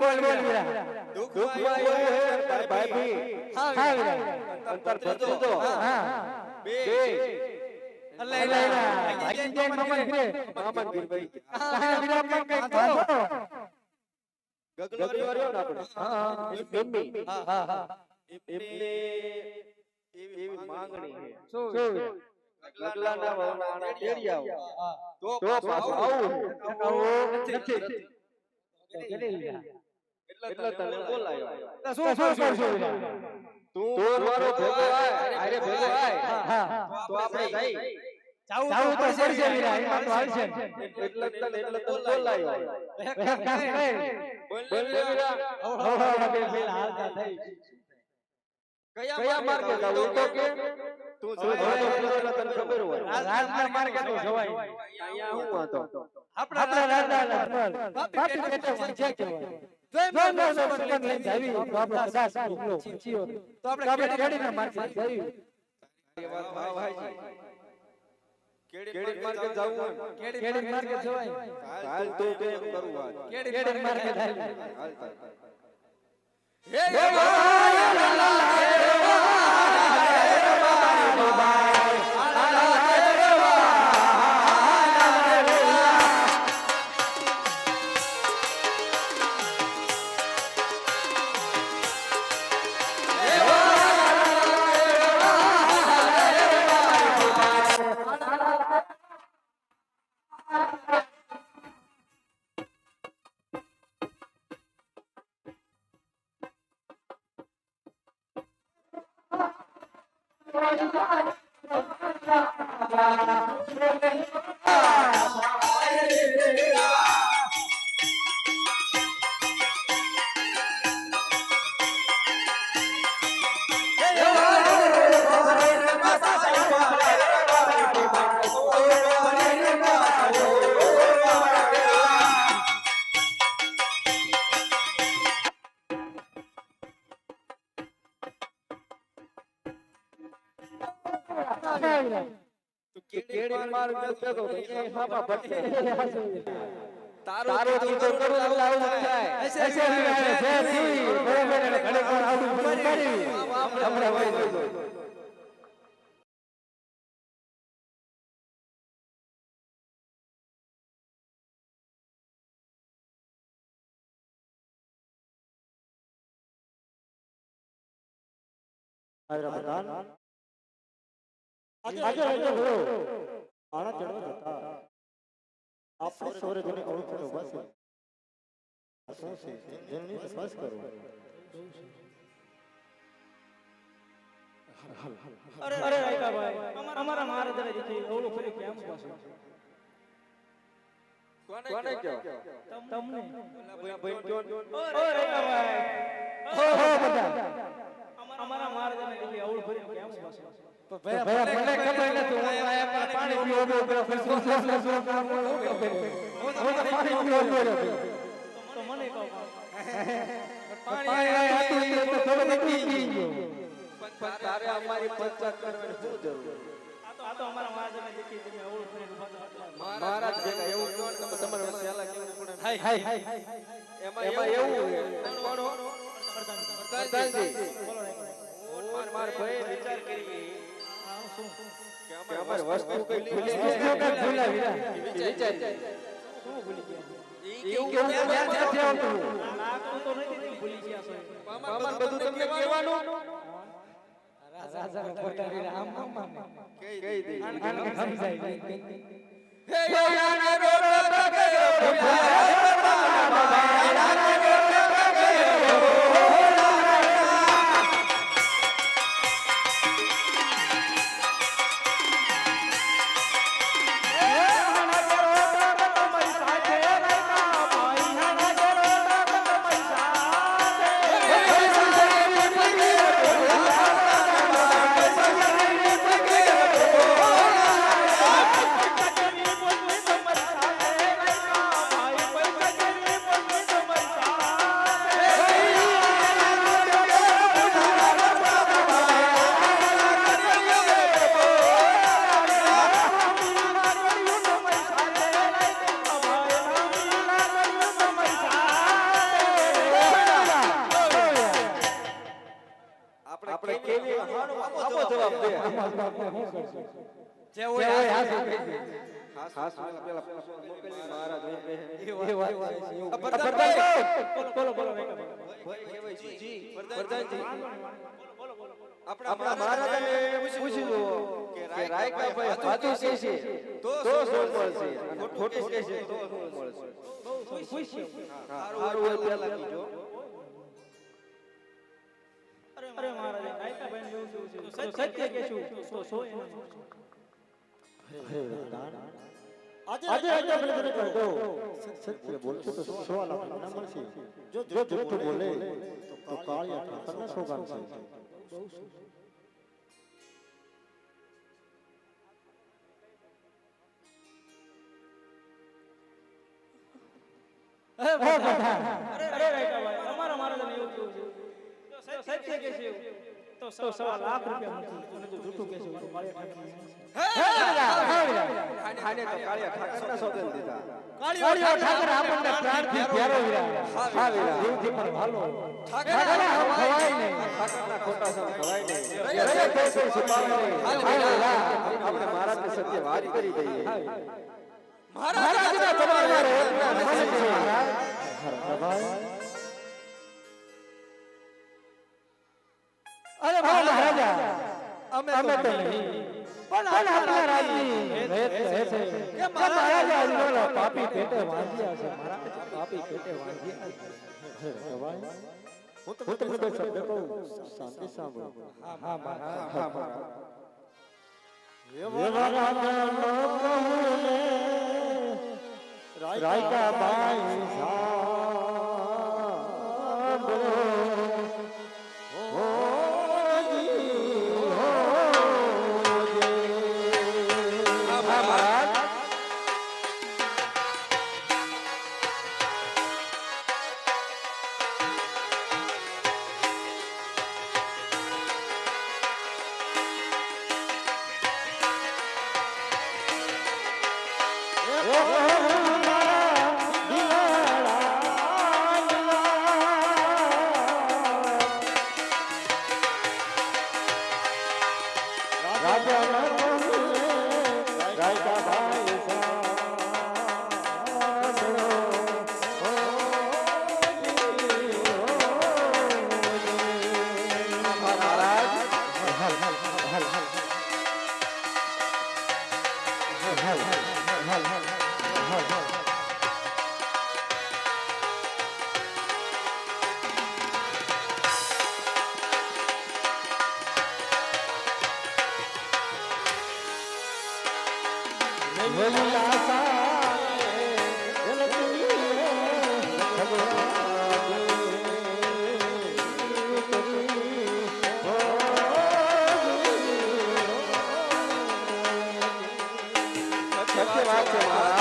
બોલ બોલ વીરા દુઃખમાં હે તાર ભાભી હા વીરા અંતર ભત્રીજો હા. બે. તો પાછું આવું. નથી. એટલે તને બોલાયો. શું શું શું શું તું મારો ભેગો આય. અરે ભેગો આય. હા. તો આપણે જઈ. જાવું તો પડશે વીરા એમાં તો હાલશે. એટલે તને એટલે તો બોલાયો. બોલ લે થઈ. કયા માર્ગે જાવું તો કે? તું તને ખબર હોય. રાજના માર્ગે તો જવાય. અહીંયા હું વાંધો? આપણા રાજના પાપી પેટે વંજે કહેવાય. જો નો સંબંધ હોય કેડી જતો તો એ હાપા ભટકે તારો તારો તું તો કરું એટલે આવું જ થાય એસે વીરા જે સીવી બરોબર એટલે ઘડીક વાર આવું બધું કરી આપણે વહી જઈએ. હૈદરાબાદ આજે આજે ગુરુ આણા ચડવા જતા આપણે સૌરજને કળું ઊભા છે? શું છે? જેની તપાસ કરો અરે અરે રાયકાભાઈ અમારા મહારાજાને દીધી અવળું ફરી કેમ પાછું કોને કયો? તમને. ભાઈ કયો ઓ રાયકાભાઈ હો હો બધા અમારા મહારાજાને દીધી અવળું ફરી કેમ પાછું ભયા મને તારે અમારી પંચાયત કરવાની શું જરૂર આ તો અમારા મહારાજાને દીધી તમે જ. મહારાજ ભેગા એવું કહો તમારે પહેલા કેવું પડે ને. હાય હાય એમાં એમાં એવું કોણ પ્રધાનજી બોલો માર માર ભાઈ વિચાર કરી કે અમારી વસ્તુ કઈ ભૂલી વસ્તુ કઈ ભૂલા વિચાર શું ભૂલી ગયા એવું કેવું ક્યાં ક્યાંથી આવતું લાગતું તો નથી ભૂલી ગયા છો મામા બધું તમને કહેવાનું રાજા આમ આમ આમ કહી દે સમજાય હે યાના રોડ આપો જવાબ દે. જે હોય હા હા દે. હાથ પેલા મહારાજ એ વાત બોલો બોલો જી પ્રધાનજી આપણા મહારાજાને પૂછી જુઓ કે રાયકાભાઈ સાચું કહે છે? તો શું મળશે ખોટું કહે છે તો શું મળશે સારું હોય પહેલા કીજો રાયકાભાઈ એવું કેવું છે તો સત્ય કહેશું તો સો એના આજે આજે આજે આપણે તને કહી દઉં સત્ય બોલશો તો સો લાખ ના મળશે. જો જો જૂઠું બોલે તો કાળિયા ઠાકરના સોગાન છે. અરે અમારા કેવું છે. સત્ય એવું તો સવા લાખ રૂપિયા મળશે અને જો જૂઠું કહેશે તો કાળિયા ઠાકર આને તો કાળિયા ઠાકરના સોગંદ દીધા કાળિયો ઠાકર આપણને પ્રાણથી પ્યારો વિરા હા વીરા જીવથી પણ ભાલો ઠાકર ઠાકર ખવાય નહીં ઠાકરના ખોટા સમ ખવાય નહીં રજે પૈસે છુપાવે આપણે મહારાજને સત્ય વાત કરી દઈએ મહારાજના છે મહારાજ ભાઈ મહારાજા. અમે તો નહીં. પણ આપણા રાજની ભેદ કહે છે કે મહારાજા આજનો પાપી પેટે વાંચ્યા છે મહારાજ પાપી પેટે વાંચ્યા છે ભાઈ હું તો તમને શબ્દ કહું. શાંતિ સાંભળો. હા હા મહારાજ. હા મહારાજ. રાયકા બાઈ સાંભળો Bhagavad va.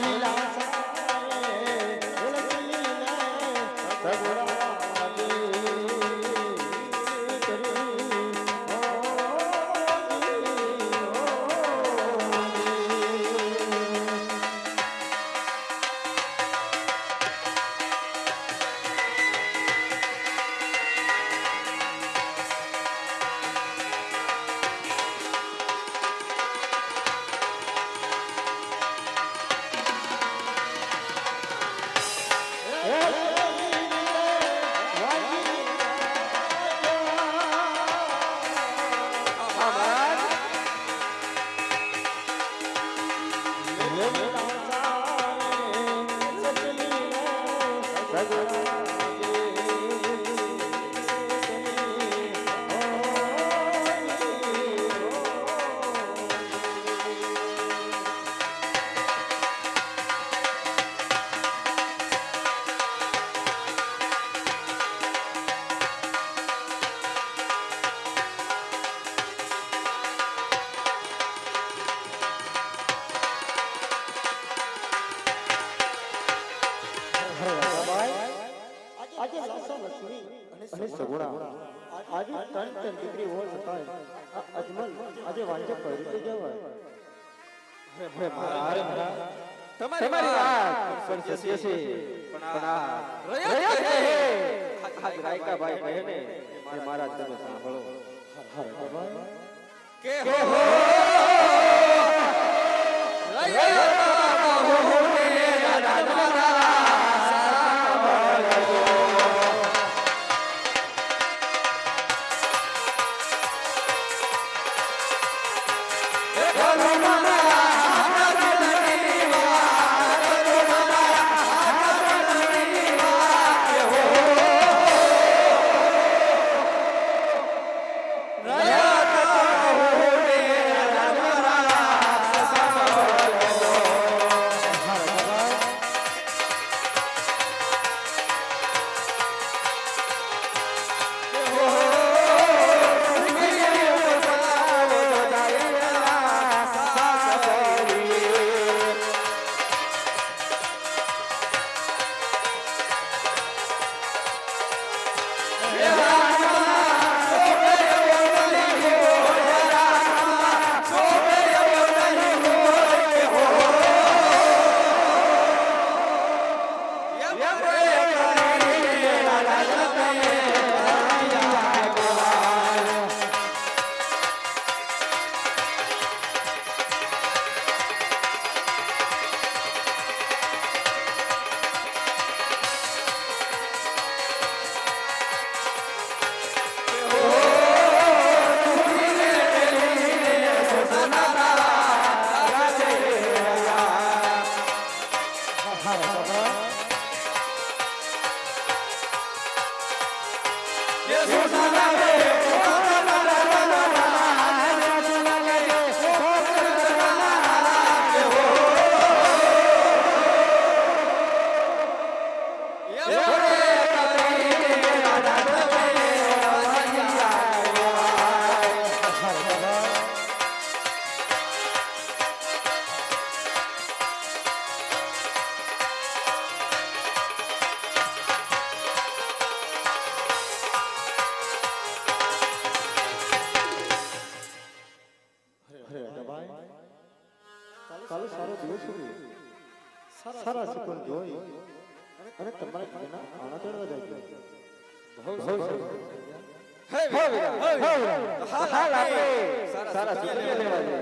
Lila. ત્રણ દીકરી હોવા છતાંય આ અજમલ આજે વાંચે કઈ રીતે જવાય તમારી વાત સત્ય છે પણ આ રયત રયત. કહે. આજ રાયકાભાઈ કહે એ મારા તમે સાંભળો કે હો અરે હાલ આપણે સારા સુખને લેવા જઈએ.